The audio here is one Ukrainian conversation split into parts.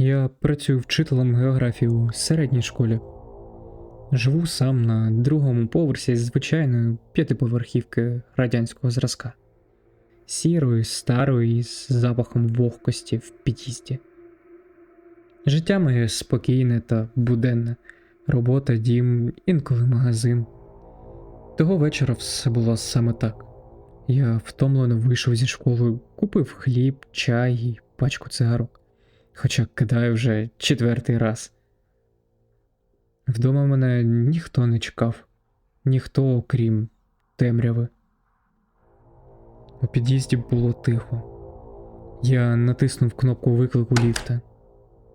Я працюю вчителем географії у середній школі. Живу сам на другому поверсі звичайної п'ятиповерхівки радянського зразка. Сірої, старої, з запахом вогкості в під'їзді. Життя моє спокійне та буденне, робота, дім, інколи магазин. Того вечора все було саме так. Я втомлено вийшов зі школи, купив хліб, чай і пачку цигарок хоча кидаю вже четвертий раз. Вдома мене ніхто не чекав, ніхто, окрім темряви. У під'їзді було тихо. Я натиснув кнопку виклику ліфта.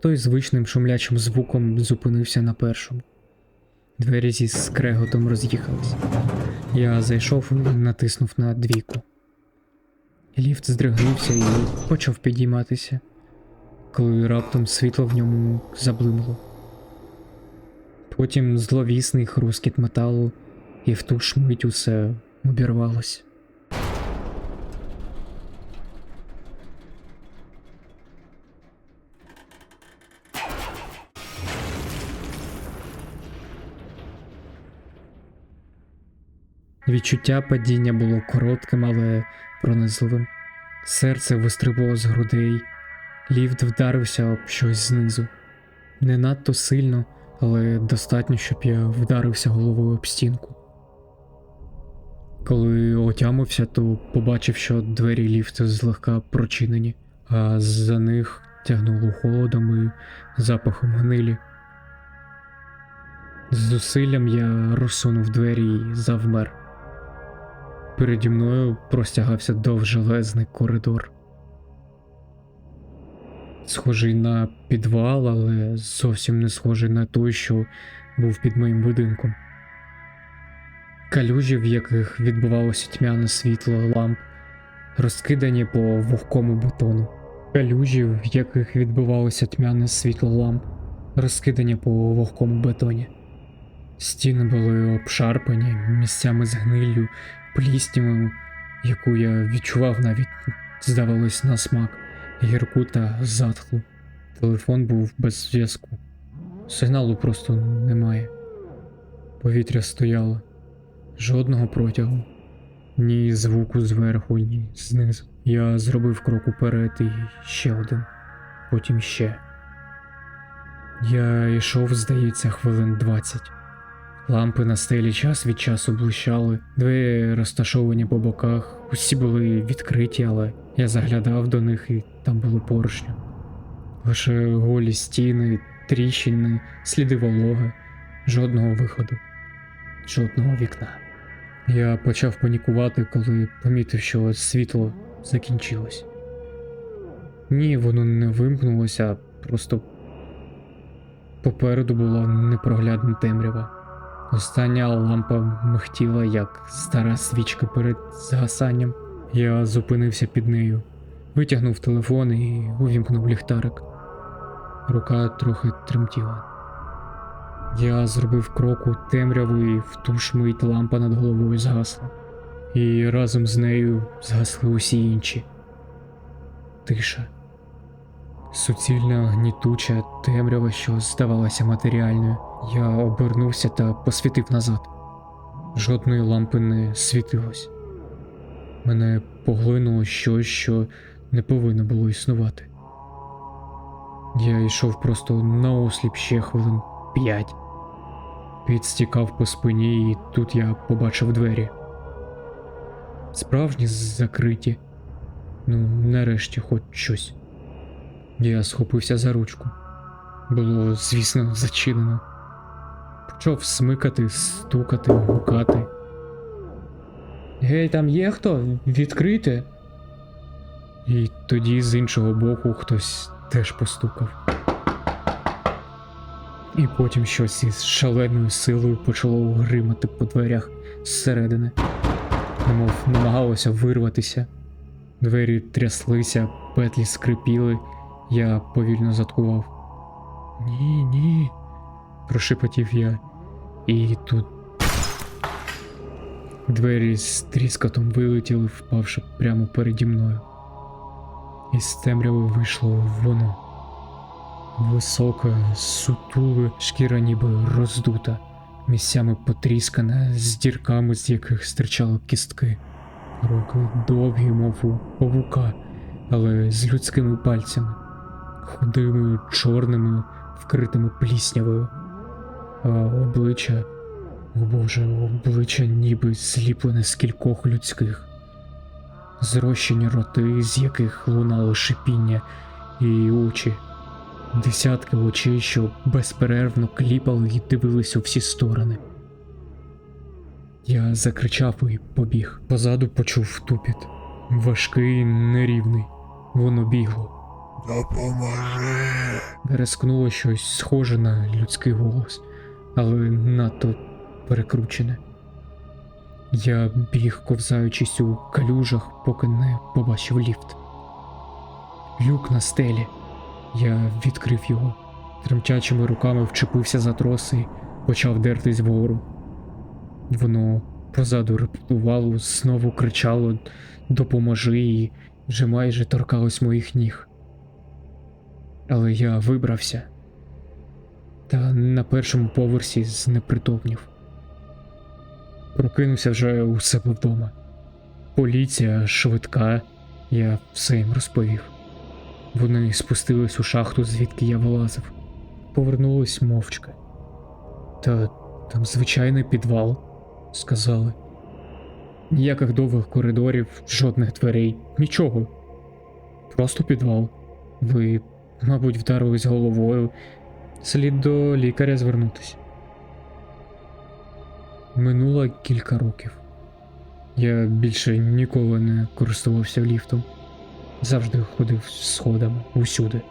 Той звичним шумлячим звуком зупинився на першому. Двері зі скреготом роз'їхались. Я зайшов і натиснув на двійку. Ліфт здригнувся і почав підійматися коли раптом світло в ньому заблимло. Потім зловісний хрускіт металу, і в ту ж мить усе обірвалось. Відчуття падіння було коротким, але пронизливим. Серце вистрибувало з грудей, Ліфт вдарився об щось знизу. Не надто сильно, але достатньо, щоб я вдарився головою об стінку. Коли отямився, то побачив, що двері ліфту злегка прочинені, а за них тягнуло холодом і запахом гнилі. З зусиллям я розсунув двері і завмер. Переді мною простягався довжелезний коридор схожий на підвал, але зовсім не схожий на той, що був під моїм будинком. Калюжі, в яких відбувалося тьмяне світло ламп, розкидані по вогкому бетону. Калюжі, в яких відбувалося тьмяне світло ламп, розкидані по вогкому бетоні. Стіни були обшарпані місцями з гниллю, пліснявою, яку я відчував навіть, здавалось, на смак гірку та затхлу. Телефон був без зв'язку. Сигналу просто немає. Повітря стояло, жодного протягу, ні звуку зверху, ні знизу. Я зробив крок уперед і ще один, потім ще. Я йшов, здається, хвилин двадцять. Лампи на стелі час від часу блищали, двері розташовані по боках, усі були відкриті, але я заглядав до них і там було порожньо. Лише голі стіни, тріщини, сліди вологи, жодного виходу, жодного вікна. Я почав панікувати, коли помітив, що світло закінчилось. Ні, воно не вимкнулося, просто попереду була непроглядна темрява. Остання лампа михтіла, як стара свічка перед згасанням. Я зупинився під нею, витягнув телефон і увімкнув ліхтарик. Рука трохи тремтіла. Я зробив крок у темряву і в ту ж мить лампа над головою згасла, і разом з нею згасли усі інші. Тиша. Суцільна гнітуча темрява, що здавалася матеріальною. Я обернувся та посвітив назад. Жодної лампи не світилось. Мене поглинуло щось, що не повинно було існувати. Я йшов просто наосліп ще хвилин п'ять, підстікав по спині, і тут я побачив двері. Справжні закриті, ну, нарешті, хоч щось. Я схопився за ручку. Було, звісно, зачинено. Почав смикати, стукати, гукати. Гей, там є хто? Відкрийте. І тоді з іншого боку хтось теж постукав. І потім щось із шаленою силою почало гримати по дверях зсередини, немов намагалося вирватися. Двері тряслися, петлі скрипіли, я повільно заткував. Ні, ні, прошепотів я, і тут Двері з тріскотом вилетіли, впавши прямо переді мною. Із темряви вийшло воно. Висока, сутуле, шкіра ніби роздута, місцями потріскана, з дірками, з яких стирчали кістки. Руки довгі, мов у павука, але з людськими пальцями, худими, чорними, вкритими пліснявою. А обличчя, о Боже, обличчя ніби зліплене з кількох людських. Зрощені роти, з яких лунало шипіння, і очі. Десятки очей, що безперервно кліпали і дивились у всі сторони. Я закричав і побіг. Позаду почув тупіт. Важкий, нерівний. Воно бігло. Допоможи. Рискнуло щось схоже на людський голос, але надто перекручене. Я біг, ковзаючись у калюжах, поки не побачив ліфт. Люк на стелі. Я відкрив його. Тремтячими руками вчепився за троси і почав дертись вгору. Воно позаду репетувало, знову кричало Допоможи і вже майже торкалось моїх ніг. Але я вибрався. Та на першому поверсі знепритомнів. Прокинувся вже у себе вдома. Поліція, швидка, я все їм розповів. Вони спустились у шахту, звідки я вилазив. Повернулись мовчки. Та там звичайний підвал, сказали. Ніяких довгих коридорів, жодних дверей, нічого. Просто підвал. Ви, мабуть, вдарились головою. Слід до лікаря звернутися. Минуло кілька років. Я більше ніколи не користувався ліфтом. Завжди ходив сходами усюди.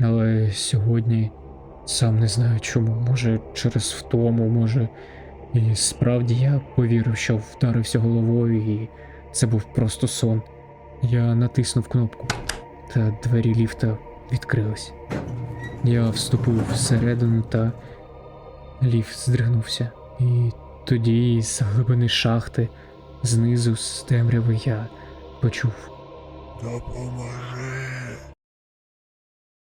Але сьогодні сам не знаю чому. Може, через втому, може. І справді я повірив, що вдарився головою, і це був просто сон. Я натиснув кнопку, та двері ліфта відкрились. Я вступив всередину та ліфт здригнувся. І тоді з глибини шахти, знизу з темряви я почув. Допоможи.